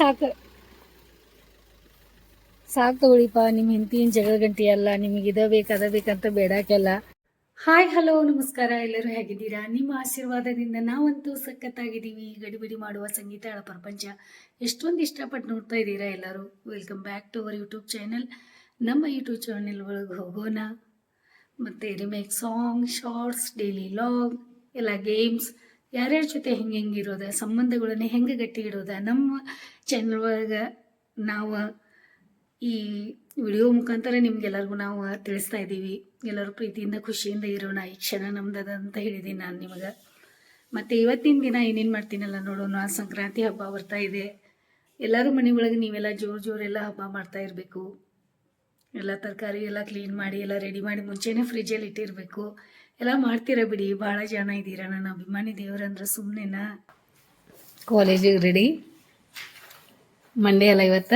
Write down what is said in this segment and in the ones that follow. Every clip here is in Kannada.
ಸಾಕು. ಸಾಕು ತಗೊಳ್ಳಿಪ್ಪ ನಿಮ್ಮ ಹೆಂಡತಿನ ಜಗಳ ಗಂಟಿ ಅಲ್ಲ, ನಿಮಗೆ ಇದ ಬೇಕು ಅದ ಬೇಕಂತ ಬೇಡಕ್ಕೆಲ್ಲ ಹಾಯ್, ಹಲೋ, ನಮಸ್ಕಾರ, ಎಲ್ಲರೂ ಹೇಗಿದ್ದೀರಾ? ನಿಮ್ಮ ಆಶೀರ್ವಾದದಿಂದ ನಾವಂತೂ ಸಖತ್ತಾಗಿದ್ದೀವಿ. ಗಡಿಬಿಡಿ ಮಾಡುವ ಸಂಗೀತಗಳ ಪ್ರಪಂಚ. ಎಷ್ಟೊಂದು ಇಷ್ಟಪಟ್ಟು ನೋಡ್ತಾ ಇದ್ದೀರಾ ಎಲ್ಲರೂ? Welcome back to our YouTube channel ನಮ್ಮ ಯೂಟ್ಯೂಬ್ ಚಾನೆಲ್ ಒಳಗೆ ಹೋಗೋಣ. ಮತ್ತು remake song shorts daily log ಎಲ್ಲ ಗೇಮ್ಸ್ ಯಾರ್ಯಾರ ಜೊತೆ ಹೆಂಗೆ ಹೆಂಗೆ ಇರೋದ, ಸಂಬಂಧಗಳನ್ನ ಹೆಂಗೆ ಗಟ್ಟಿ ಇಡೋದ, ನಮ್ಮ ಚಾನಲ್ ಒಳಗೆ ನಾವು ಈ ವಿಡಿಯೋ ಮುಖಾಂತರ ನಿಮ್ಗೆಲ್ಲರಿಗೂ ನಾವು ತಿಳಿಸ್ತಾ ಇದ್ದೀವಿ. ಎಲ್ಲರೂ ಪ್ರೀತಿಯಿಂದ, ಖುಷಿಯಿಂದ ಇರೋಣ. ಈ ಕ್ಷಣ ನಮ್ದದ ಅಂತ ಹೇಳಿದ್ದೀನಿ ನಾನು ನಿಮಗೆ. ಮತ್ತು ಇವತ್ತಿನ ದಿನ ಏನೇನು ಮಾಡ್ತೀನಲ್ಲ ನೋಡೋಣ. ಸಂಕ್ರಾಂತಿ ಹಬ್ಬ ಬರ್ತಾ ಇದೆ. ಎಲ್ಲರೂ ಮನೆ ಒಳಗೆ ನೀವೆಲ್ಲ ಜೋರು ಜೋರೆಲ್ಲ ಹಬ್ಬ ಮಾಡ್ತಾ ಇರಬೇಕು. ಎಲ್ಲ ತರಕಾರಿ ಎಲ್ಲ ಕ್ಲೀನ್ ಮಾಡಿ, ಎಲ್ಲ ರೆಡಿ ಮಾಡಿ ಮುಂಚೆನೇ ಫ್ರಿಜ್ಜಲ್ಲಿ ಇಟ್ಟಿರಬೇಕು. ಎಲ್ಲ ಮಾಡ್ತೀರಾ ಬಿಡಿ. ಭಾಳ ಜನ ಇದ್ದೀರಾ. ನನ್ನ ಅಭಿಮಾನಿ ದೇವರಂದ್ರೆ ಸುಮ್ಮನೆನಾ ಕಾಲೇಜಿಗೆ ರೆಡಿ ಮಂಡೇ ಅಲ್ಲ ಇವತ್ತ.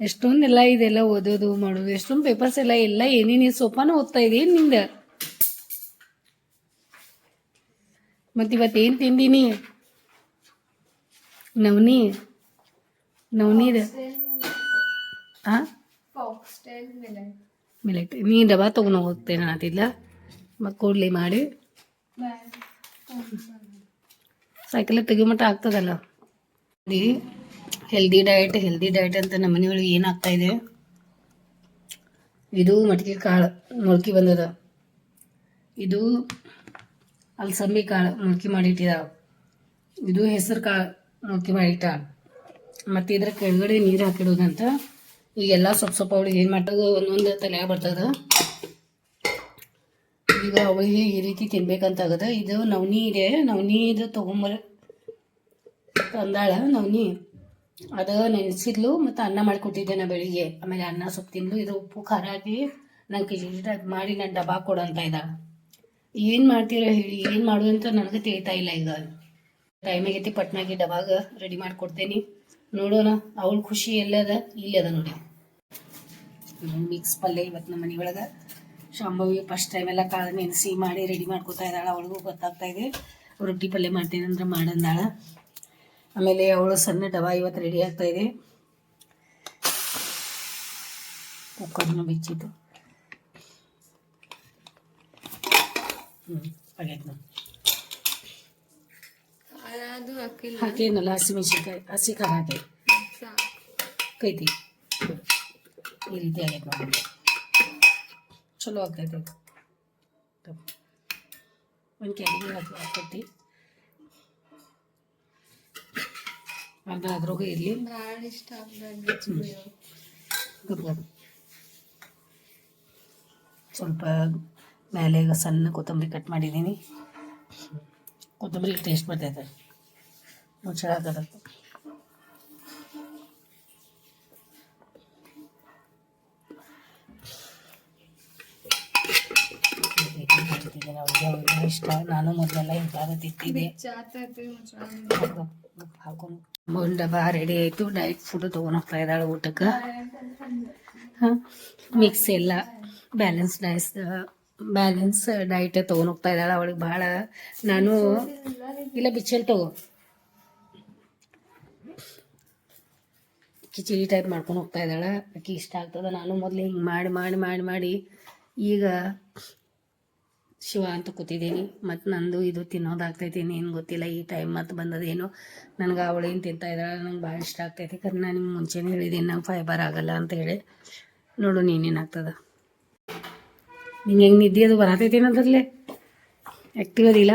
ಎಷ್ಟೊಂದೆಲ್ಲ ಇದೆಲ್ಲ ಓದೋದು ಮಾಡೋದು ಎಷ್ಟೊಂದು ಪೇಪರ್ಸ್ ಎಲ್ಲ ಎಲ್ಲ ಏನೇನು ಸೋಪಾನು ಓದ್ತಾ ಇದೆ ನಿಂದ? ಮತ್ತು ಇವತ್ತೇನು ತಿಂದೀನಿ? ನವನಿ? ನವನಿದ ಹಾಂ ಮಿಲೆಟ್ ನೀ ಡಬ್ಬ ತೊಗೊಂಡು ಹೋಗ್ತೇನೆ ಅದಿಲ್ಲ. ಕೂಡ್ಲಿ ಮಾಡಿ. ಸೈಕಲ್ ತೆಗಿಮಟ್ಟ ಆಗ್ತದಲ್ಲ? ಹೆಲ್ದಿ ಡಯಟ್ ಹೆಲ್ದಿ ಡಯಟ್ ಅಂತ ನಮ್ಮ ಮನೆಯೊಳಗೆ ಏನಾಗ್ತಾ ಇದೆ? ಇದು ಮಟ್ಕೆ ಕಾಳು ಮೊಳಕೆ ಬಂದದ. ಇದು ಅಲ್ಸಂಬಿ ಕಾಳು ಮೊಳಕೆ ಮಾಡಿಟ್ಟಿದಾವೆ ಇದು ಹೆಸರು ಕಾಳು ಮೊಳಕೆ ಮಾಡಿಟ್ಟ ಮತ್ತು ಇದ್ರ ಕೆಳಗಡೆ ನೀರು ಹಾಕಿಡೋದಂತ ಈಗೆಲ್ಲ ಸ್ವಲ್ಪ ಸ್ವಲ್ಪ ಅವಳಿಗೆ ಏನು ಮಾಡ್ತದ? ಒಂದೊಂದು ತಲೆ ಬರ್ತದ. ಈಗ ಅವಳಿಗೆ ಈ ರೀತಿ ತಿನ್ಬೇಕಂತ ಆಗದ? ಇದು ನವನಿ ಇದೆ. ನವನಿ ಇದು ತೊಗೊಂಬರ ತಂದಾಳ ನವನಿ. ಅದು ನೆನೆಸಿದ್ಲು ಮತ್ತು ಅನ್ನ ಮಾಡಿಕೊಟ್ಟಿದ್ದೆ ನಾ ಬೆಳಿಗ್ಗೆ. ಆಮೇಲೆ ಅನ್ನ ಸೊಪ್ಪು ತಿಂದು ಇದು ಉಪ್ಪು, ಖಾರ ಹಾಕಿ ನಂಗೆ ಕಿಚಡಿ ಮಾಡಿ ನಾನು ಡಬ್ಬಾ ಕೊಡು ಅಂತ ಇದ್ದಾಳೆ ಏನು ಮಾಡ್ತೀರಾ ಹೇಳಿ? ಏನು ಮಾಡೋದು ಅಂತ ನನಗೆ ತಿಳಿತಾ ಇಲ್ಲ ಈಗ. ಟೈಮ್ ಆಗೈತಿ ಪಟ್ನಾಗಿ ಡಬಾಗ ರೆಡಿ ಮಾಡಿಕೊಡ್ತೇನೆ ನೋಡೋಣ. ಅವಳ ಖುಷಿ ಎಲ್ಲದ? ಇಲ್ಲದ ನೋಡಿ. ಮಿಕ್ಸ್ ಪಲ್ಯ ಇವತ್ತು ನಮ್ಮ ಮನೆಯೊಳಗೆ. ಶಾಂಭವಿ ಫಸ್ಟ್ ಟೈಮ್ ಎಲ್ಲ ಕಾಳು ನೆನೆಸಿ ಮಾಡಿ ರೆಡಿ ಮಾಡ್ಕೊತಾ ಇದ್ದಾಳೆ. ಅವಳಿಗೂ ಗೊತ್ತಾಗ್ತಾ ಇದೆ. ರೊಟ್ಟಿ ಪಲ್ಯ ಮಾಡ್ತೀನಿ ಅಂದ್ರೆ ಮಾಡಂದಾಳ. ಆಮೇಲೆ ಅವಳು ಸಣ್ಣ ಡಬ ಇವತ್ತು ರೆಡಿ ಆಗ್ತಾ ಇದೆ. ಕುಕ್ಕರ್ನು ಬೆಚ್ಚಿತ್ತು ಹ್ಞೂ ಆಗೈತೆ ಹಾಕೇನಲ್ಲ ಹಸಿಮೆಣ್ಸಿನ್ಕಾಯಿ ಹಸಿ ಖಾರ ಹಾಕಿ ಕೈತಿ. ಈ ರೀತಿ ಆಗೈತೆ ನೋಡಿ. ಚಲೋ ಆಗ್ತೈತೆ ಒಂದು ಕ್ಯಾರಿಗೆ ಹಾಕಿ ಹಾಕೈತಿ ಅರ್ಧ ಅದ್ರಾಗ ಇರಲಿ. ಸ್ವಲ್ಪ ಮೇಲೆ ಈಗ ಸಣ್ಣ ಕೊತ್ತಂಬರಿ ಕಟ್ ಮಾಡಿದ್ದೀನಿ. ಕೊತ್ತಂಬರಿ ಟೇಸ್ಟ್ ಬರ್ತೈತೆ. ಮುಚ್ಚಳ ಹಾಕೋದಕ್ಕೆ. ಇಷ್ಟ. ನಾನು ಮೊದಲೆಲ್ಲ ಹಿಂಗಾಗುತ್ತಿದ್ದೀನಿ ತಿಂತಿದ್ದೆ ಡಬ್ಬ ರೆಡಿ ಆಯಿತು. ಡೈಟ್ ಫುಡ್ ತೊಗೊಂಡು ಹೋಗ್ತಾ ಇದ್ದಾಳೆ ಊಟಕ್ಕೆ. ಮಿಕ್ಸ್ ಎಲ್ಲ. ಬ್ಯಾಲೆನ್ಸ್ ಡೈಸ್ ಬ್ಯಾಲೆನ್ಸ್ ಡೈಟ್ ತಗೊಂಡು ಹೋಗ್ತಾ ಇದ್ದಾಳೆ. ಅವಳಿಗೆ ಭಾಳ ನಾನು, ಇಲ್ಲ, ಬಿಚ್ಚಲ್ ತಗೋ. ಕಿಚಡಿ ಟೈಪ್ ಮಾಡ್ಕೊಂಡು ಹೋಗ್ತಾ ಇದ್ದಾಳೆ. ಆಕೆ ಇಷ್ಟ ಆಗ್ತದ. ನಾನು ಮೊದಲು ಹಿಂಗೆ ಮಾಡಿ ಮಾಡಿ ಮಾಡಿ ಮಾಡಿ ಈಗ ಶಿವ ಅಂತ ಕೂತಿದ್ದೀನಿ. ಮತ್ತು ನಂದು ಇದು ತಿನ್ನೋದಾಗ್ತೈತಿ ಏನು ಗೊತ್ತಿಲ್ಲ. ಈ ಟೈಮ್ ಮತ್ತು ಬಂದದೇನು ನನಗೆ ಅವಳೇನು ತಿಂತಾ ಇದ್ದಾಳೆ ನಂಗೆ ಭಾಳ ಇಷ್ಟ ಆಗ್ತೈತಿ. ಕರೆ ನಾನು ನಿಮ್ಗೆ ಮುಂಚೆನೇ ಹೇಳಿದ್ದೀನಿ ನಂಗೆ ಫೈಬರ್ ಆಗಲ್ಲ ಅಂತ ಹೇಳಿ. ನೋಡು ನೀನೇನಾಗ್ತದೆ ನಿಂಗೆ ಹೆಂಗೆ ನಿದ್ದೆ ಅದು ಬರತೈತಿ ಅದರಲ್ಲೇ? ಆ್ಯಕ್ಟಿವ್ ಅದಿಲ್ಲ?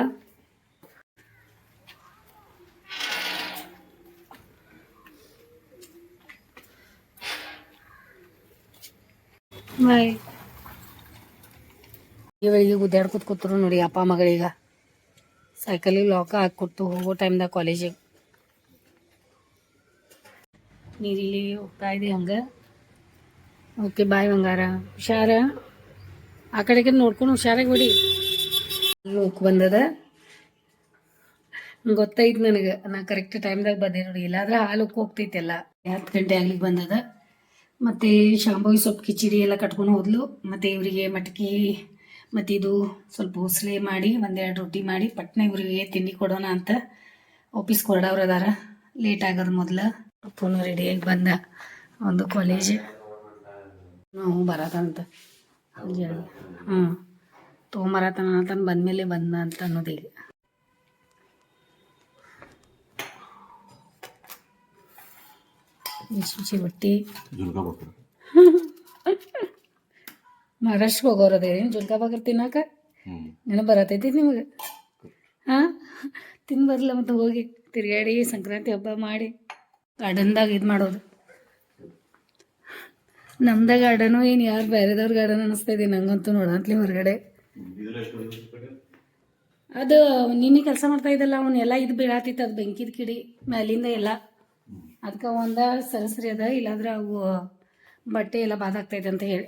ಬಾಯ್ ಇವಳಿಗೆ ಗುದ್ದಾಡ್ಕೊತ ಕೂತ್ರು ನೋಡಿ ಅಪ್ಪ ಮಗಳೀಗ. ಸೈಕಲಿಗೆ ಲಾಕ ಹಾಕ್ಕೊಟ್ಟು ಹೋಗೋ ಟೈಮ್ದಾಗ ಕಾಲೇಜಿಗೆ ನೀರಿಲ್ಲಿ ಹೋಗ್ತಾ ಇದೆ ಹಂಗೆ. ಓಕೆ ಬಾಯ್ ಬಂಗಾರ. ಹುಷಾರ? ಆ ಕಡೆಗೆ ನೋಡ್ಕೊಂಡು ಹುಷಾರಾಗಿ ಬಿಡಿ ಹೋಗಿ ಬಂದದ. ಗೊತ್ತಾಯ್ತು ನನಗೆ. ನಾ ಕರೆಕ್ಟ್ ಟೈಮ್ದಾಗ ಬಂದೆ ನೋಡಿ. ಇಲ್ಲಾಂದ್ರೆ ಹಾಲು ಹೋಗ್ತೈತೆ ಎಲ್ಲ. ಹತ್ತು ಗಂಟೆ ಆಗ್ಲಿಕ್ಕೆ ಬಂದದ. ಮತ್ತೆ ಶಾಂಭವಿ ಸೊಪ್ಪು ಕಿಚಡಿ ಎಲ್ಲ ಕಟ್ಕೊಂಡು ಹೋದ್ಲು. ಮತ್ತು ಇವರಿಗೆ ಮಟಕಿ ಮತ್ತು ಇದು ಸ್ವಲ್ಪ ಉಸ್ಲೆ ಮಾಡಿ ಒಂದೆರಡು ರೊಟ್ಟಿ ಮಾಡಿ ಪಟ್ನೆ ಇವರಿಗೆ ತಿಂಡಿ ಕೊಡೋಣ ಅಂತ ಆಫೀಸ್ ಕೊಡೋರು ಅದಾರ. ಲೇಟ್ ಆಗೋದು ಮೊದಲು ಪುನಃ ರೆಡಿಯಾಗಿ ಬಂದ ಒಂದು ಕಾಲೇಜ್ ಹ್ಞೂ ಬರತ್ತಂತ ಹ್ಞೂ ತೊಗೊಂಬರತನ ಅಂತಂದು ಬಂದಮೇಲೆ ಬಂದ ಅಂತ ಅನ್ನೋದು ಈಗ. ಬಿಸಿ ಮಹಾರಾಷ್ಟ್ರಕ್ಕೆ ಹೋಗೋರದೇ ಜುಲ್ಕಾ ಬಾಕರ್ ತಿನ್ನಾಕ? ನೆನಪು ಬರತೈತಿ ನಿಮಗೆ? ಹಾಂ? ತಿನ್ ಬರಲ್ಲ ಮತ್ತು ಹೋಗಿ ತಿರುಗಾಡಿ ಸಂಕ್ರಾಂತಿ ಹಬ್ಬ ಮಾಡಿ ಗಾರ್ಡನ್ದಾಗ ಇದು ಮಾಡೋದು. ನಮ್ದ ಗಾರ್ಡನು ಏನು ಯಾರು ಬೇರೆದವ್ರ ಗಾರ್ಡನ್ ಅನ್ನಿಸ್ತೈತಿ ನಂಗಂತೂ ನೋಡಂತಲಿ ಹೊರಗಡೆ. ಅದು ನಿನ್ನೆ ಕೆಲಸ ಮಾಡ್ತಾ ಇದ್ದಲ್ಲ ಅವನ್ ಎಲ್ಲ ಇದು ಬೀಳಾತಿತ್ತು ಅದು ಬೆಂಕಿದ ಕಿಡಿ ಮ್ಯಾಲಿಂದ ಎಲ್ಲ. ಅದಕ್ಕೆ ಒಂದ ಸರಸರಿ ಅದ ಇಲ್ಲಾಂದ್ರೆ ಅವು ಬಟ್ಟೆ ಎಲ್ಲ ಬಾದಾಗ್ತೈತೆ ಅಂತ ಹೇಳಿ.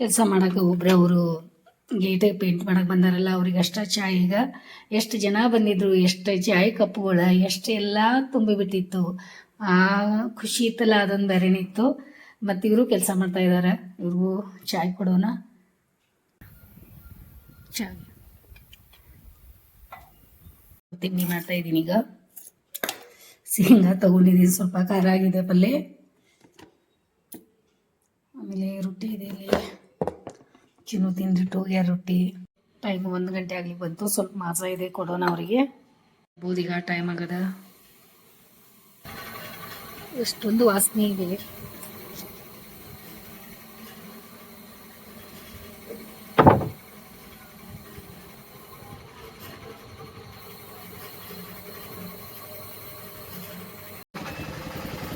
ಕೆಲಸ ಮಾಡಕ್ಕೆ ಒಬ್ರು ಅವರು ಗೇಟಿಗೆ ಪೇಂಟ್ ಮಾಡಕ್ಕೆ ಬಂದಾರಲ್ಲ, ಅವ್ರಿಗೆ ಅಷ್ಟ ಚಾಯ್ ಈಗ ಎಷ್ಟು ಜನ ಬಂದಿದ್ರು, ಎಷ್ಟು ಚಾಯ್ ಕಪ್ಪುಗಳ ಎಷ್ಟು ಎಲ್ಲ ತುಂಬಿಬಿಟ್ಟಿತ್ತು ಆ ಖುಷಿ ಇತ್ತಲ್ಲ, ಅದೊಂದು ಬೇರೆನೇ ಇತ್ತು. ಮತ್ತು ಇವರು ಕೆಲಸ ಮಾಡ್ತಾ ಇದ್ದಾರೆ ಇವ್ರಿಗೂ ಚಾಯ್ ಕೊಡೋಣ. ಚಾಯ್. ತಿಂಡಿ ಮಾಡ್ತಾ ಇದ್ದೀನಿ ಈಗ. ಶೇಂಗಾ ತಗೊಂಡಿದ್ದೀನಿ, ಸ್ವಲ್ಪ ಖಾರ ಆಗಿದೆ ಪಲ್ಯ ಆಮೇಲೆ ರೊಟ್ಟಿ ಇದೆ ಇಲ್ಲಿ. ಚಿನ್ನು ತಿಂದಿಟ್ಟು ಹೋಗ್ಯಾರ ರೊಟ್ಟಿ ಟೈಮ್ ಒಂದು ಗಂಟೆ ಆಗಲಿ ಬಂತು ಸ್ವಲ್ಪ ಮಾಸ ಇದೆ ಕೊಡೋಣ ಅವರಿಗೆ ಬೂದಿಗ ಟೈಮ್ ಆಗದ ಎಷ್ಟೊಂದು ವಾಸನೆ ಇದೆ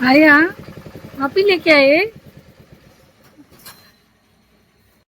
आया आप ही लेके आए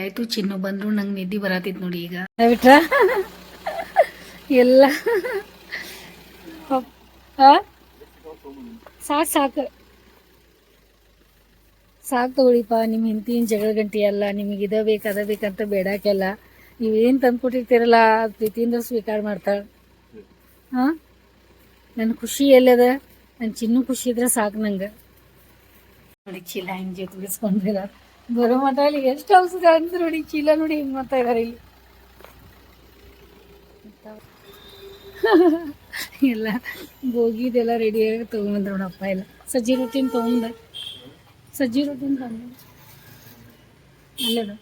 ಆಯ್ತು, ಚಿನ್ನು ಬಂದ್ರು, ನಂಗೆ ನಿದ್ದೆ ಬರತೈತ್ ನೋಡಿ ಈಗ. ಬಿಟ್ರ ಎಲ್ಲ. ಸಾಕ್, ಸಾಕು. ಸಾಕು ತಗೊಳ್ಳಿಪ್ಪ ನಿಮ್ಮ ಹಿಂತಿನ ಜಗಳ ಗಂಟಿ ಅಲ್ಲ, ನಿಮಗೆ ಇದ ಬೇಕು, ಅದ ಬೇಕಂತ ಬೇಡಾಕೆಲ್ಲ ನೀವೇನು ತಂದ್ಕೊಟ್ಟಿರ್ತೀರಲ್ಲ ಕೊಟ್ಟಿರ್ತೀರಲ್ಲ ಪ್ರೀತಿಯಿಂದ ಸ್ವೀಕಾರ ಮಾಡ್ತಾಳೆ ಹಾಂ ನನ್ನ ಖುಷಿ ಎಲ್ಲದ? ನನ್ನ ಚಿನ್ನು ಖುಷಿ ಇದ್ರೆ ಸಾಕು ನಂಗೆ. ನೋಡಿ ಚೀಲ ಹಿಂಗೆ ಜೊತೆಗಿಸ್ಕೊಂಡಿರ ಬರೋ ಮಠ ಅಲ್ಲಿ ಎಷ್ಟು ಔಷಧ ಅಂದ್ರೆ ನೋಡಿ, ಚೀಲ ನೋಡಿ ಹಿಂಗೆ ಮಾಡ್ತಾ ಇದಾರೆ ಇಲ್ಲಿ. ಎಲ್ಲ ಗೋಗಿದೆಲ್ಲ ರೆಡಿಯಾಗಿ ತೊಗೊಂಬಂದ್ರು ನೋಡಪ್ಪ ಎಲ್ಲ. ಸಜ್ಜಿ ರೊಟ್ಟಿನ ತೊಗೊಂಡ ಸಜ್ಜಿ ರೊಟ್ಟಿನ ತೊಗೊಂಬ ಅಲ್ಲದ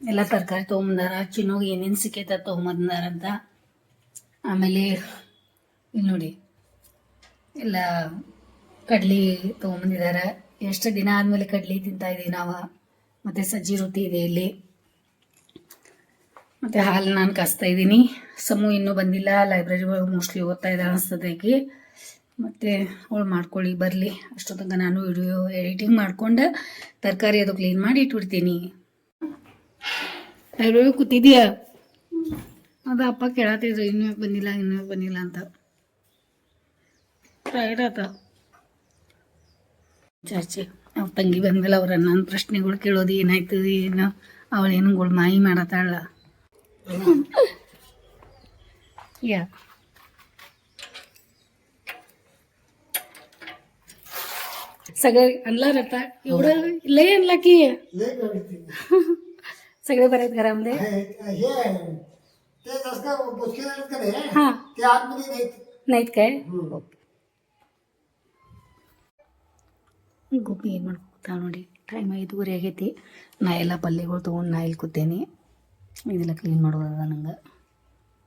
ಎಲ್ಲ ತರಕಾರಿ ತೊಗೊಂಬಂದಾರ, ಚಿನ್ನೋಗಿ ಏನೇನು ಸಿಕ್ಕೈತ ತೊಗೊಂಬಂದಾರಂತ ಆಮೇಲೆ, ಇಲ್ಲಿ ನೋಡಿ, ಎಲ್ಲ ಕಡ್ಲಿ ತೊಗೊಂಬಂದಿದ್ದಾರೆ. ಎಷ್ಟು ದಿನ ಆದಮೇಲೆ ಕಡ್ಲಿ ತಿಂತಾ ಇದೀವಿ ನಾವು? ಮತ್ತು ಸಜ್ಜಿ ರೊಟ್ಟಿ ಇದೆ ಇಲ್ಲಿ. ಮತ್ತು ಹಾಲು ನಾನು ಕಾಸ್ತಾ ಇದ್ದೀನಿ. ಸಮು ಇನ್ನೂ ಬಂದಿಲ್ಲ. ಲೈಬ್ರರಿ ಒಳಗೆ ಮೋಸ್ಟ್ಲಿ ಓದ್ತಾ ಇದ್ದಾರೆ ಅನಿಸ್ತದೆ ಆಕಿ. ಮತ್ತು ಅವಳು ಮಾಡ್ಕೊಳ್ಳಿ, ಬರಲಿ. ತನಕ ನಾನು ವಿಡಿಯೋ ಎಡಿಟಿಂಗ್ ಮಾಡ್ಕೊಂಡು ತರಕಾರಿ ಅದು ಕ್ಲೀನ್ ಮಾಡಿ ಇಟ್ಬಿಡ್ತೀನಿ. ಲೈಬ್ರರಿ ಕೂತಿದೀಯ? ಅದು ಅಪ್ಪ ಕೇಳತ್ತಿದ್ರು ಇನ್ನೂ ಬಂದಿಲ್ಲ ಇನ್ನೂ ಬಂದಿಲ್ಲ ಅಂತ. ಟೈರ್ಡ್ ಚರ್ಚೆ ಅವ್ರ ತಂಗಿ ಬಂದ್ಮೇಲೆ ಅವ್ರ ನನ್ನ ಪ್ರಶ್ನೆಗಳು ಕೇಳೋದು ಏನಾಯ್ತು ಏನು ಅವಳೇನು ಗೋಳ್ ಮಾಯಿ ಮಾಡತ್ತಾಳ ಯಾ सगळे आणला आता एवढं लय आणला की सगळे बरे आहेत घरामध्ये ते जसं काय बुचके झालेत का नाही हा ते आतमध्ये नाहीत नाहीत काय ಗೋಪಿ ಏನು ಮಾಡ್ಕೊತಾವೆ ನೋಡಿ ಟೈಮ್ ಐದುವರೆ ಆಗೈತಿ. ನಾ ಎಲ್ಲ ಪಲ್ಯಗಳು ತೊಗೊಂಡು ನಾ ಇಲ್ಲಿ ಕೂತೇನಿ. ಇದೆಲ್ಲ ಕ್ಲೀನ್ ಮಾಡೋದದ ನಂಗೆ.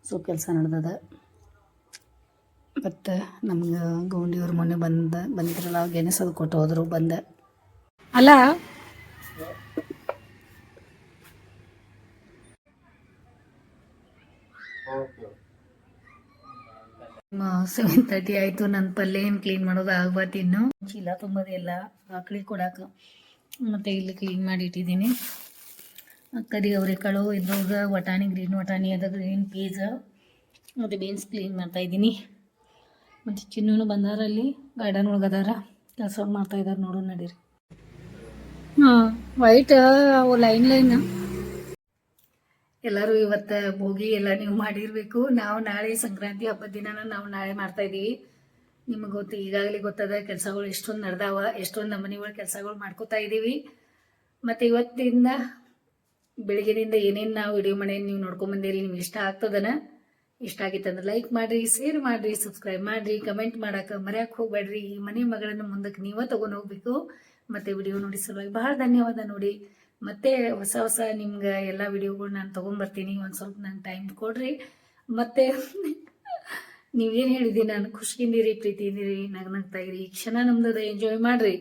ಸೊ ಕೆಲಸ ನಡೆದದ. ಮತ್ತು ನಮ್ಗೆ ಗೌಂಡಿಯವ್ರು ಮೊನ್ನೆ ಬಂದ, ಬಂದಿದ್ರಲ್ಲ ಅವಾಗ ಎನಸದು ಕೊಟ್ಟು ಹೋದರು, ಬಂದ. ಅಲ್ಲ ಸೆವೆನ್ ತರ್ಟಿ ಆಯಿತು ನನ್ನ ಪಲ್ಯ ಏನು ಕ್ಲೀನ್ ಮಾಡೋದು ಆಗ್ಬಾರ್ದು ಇನ್ನು. ಚೀಲ ತುಂಬೋದಿಲ್ಲ ಆಕಳಿಗೆ ಕೊಡಾಕ. ಮತ್ತು ಇಲ್ಲಿ ಕ್ಲೀನ್ ಮಾಡಿ ಇಟ್ಟಿದ್ದೀನಿ. ಕರಿ ಅವರೆಕಾಳು ಇದ್ರಾಗ ವಟಾಣಿ ಗ್ರೀನ್ ವಟಾಣಿ ಅದ ಗ್ರೀನ್ ಪೀಸ್ ಮತ್ತು ಬೀನ್ಸ್ ಕ್ಲೀನ್ ಮಾಡ್ತಾ ಮಾಡ್ತಾಯಿದ್ದೀನಿ ಮತ್ತು ಬಂದಾರ ಅಲ್ಲಿ ಗಾರ್ಡನ್ ಒಳಗೆ ಅದಾರ ಕೆಲಸ ಮಾಡ್ತಾ ಇದ್ದಾರೆ ನೋಡು ನಡೀರಿ. ಹಾಂ ವೈಟ್ ಅವು ಲೈನ್ ಲೈನ್ ಎಲ್ಲರೂ ಇವತ್ತು ಭೋಗಿ ಎಲ್ಲ ನೀವು ಮಾಡಿರಬೇಕು. ನಾವು ನಾಳೆ ಸಂಕ್ರಾಂತಿ ಹಬ್ಬದ ದಿನನ ನಾವು ನಾಳೆ ಮಾಡ್ತಾ ಇದೀವಿ. ನಿಮಗೆ ಗೊತ್ತು ಈಗಾಗಲೇ ಗೊತ್ತದ ಕೆಲಸಗಳು ಎಷ್ಟೊಂದು ನಡೆದಾವ, ಎಷ್ಟೊಂದು ನಮ್ಮನೆಗಳ ಕೆಲಸಗಳು ಮಾಡ್ಕೋತಾ ಇದ್ದೀವಿ ಮತ್ತು ಇವತ್ತಿಂದ ಬೆಳಗ್ಗೆನಿಂದ ಏನೇನು ನಾವು ವಿಡಿಯೋ ಮಾಡಿ ನೀವು ನೋಡ್ಕೊಂಬಂದಿರಿ ನಿಮ್ಗೆ ಇಷ್ಟ ಆಗ್ತದನ, ಇಷ್ಟ ಆಗಿತ್ತಂದ್ರೆ ಲೈಕ್ ಮಾಡಿರಿ ಶೇರ್ ಮಾಡಿರಿ ಸಬ್ಸ್ಕ್ರೈಬ್ ಮಾಡಿರಿ ಕಮೆಂಟ್ ಮಾಡಕ್ಕೆ ಮರೆಯಕ್ಕೆ ಹೋಗ್ಬೇಡ್ರಿ. ಈ ಮನೆ ಮಗಳನ್ನು ಮುಂದಕ್ಕೆ ನೀವೇ ತೊಗೊಂಡು ಹೋಗ್ಬೇಕು. ಮತ್ತು ವಿಡಿಯೋ ನೋಡಿ ಸಲುವಾಗಿ ಭಾಳ ಧನ್ಯವಾದ ನೋಡಿ. ಮತ್ತೆ ಹೊಸ ಹೊಸ ನಿಮ್ಗೆ ಎಲ್ಲ ವಿಡಿಯೋಗಳು ನಾನು ತೊಗೊಂಬರ್ತೀನಿ, ಒಂದು ಸ್ವಲ್ಪ ನಂಗೆ ಟೈಮ್ ಕೊಡ್ರಿ. ಮತ್ತೆ ನೀವೇನು ಹೇಳಿದಿ ನಾನು ಖುಷಿಯಿಂದಿರಿ ಪ್ರೀತಿಯಿಂದಿರಿ ನಗ್ ನಗ್ನಗ್ತಾ ಇರಿ, ಈ ಕ್ಷಣ ನಮ್ದು ಎಂಜಾಯ್ ಮಾಡಿರಿ.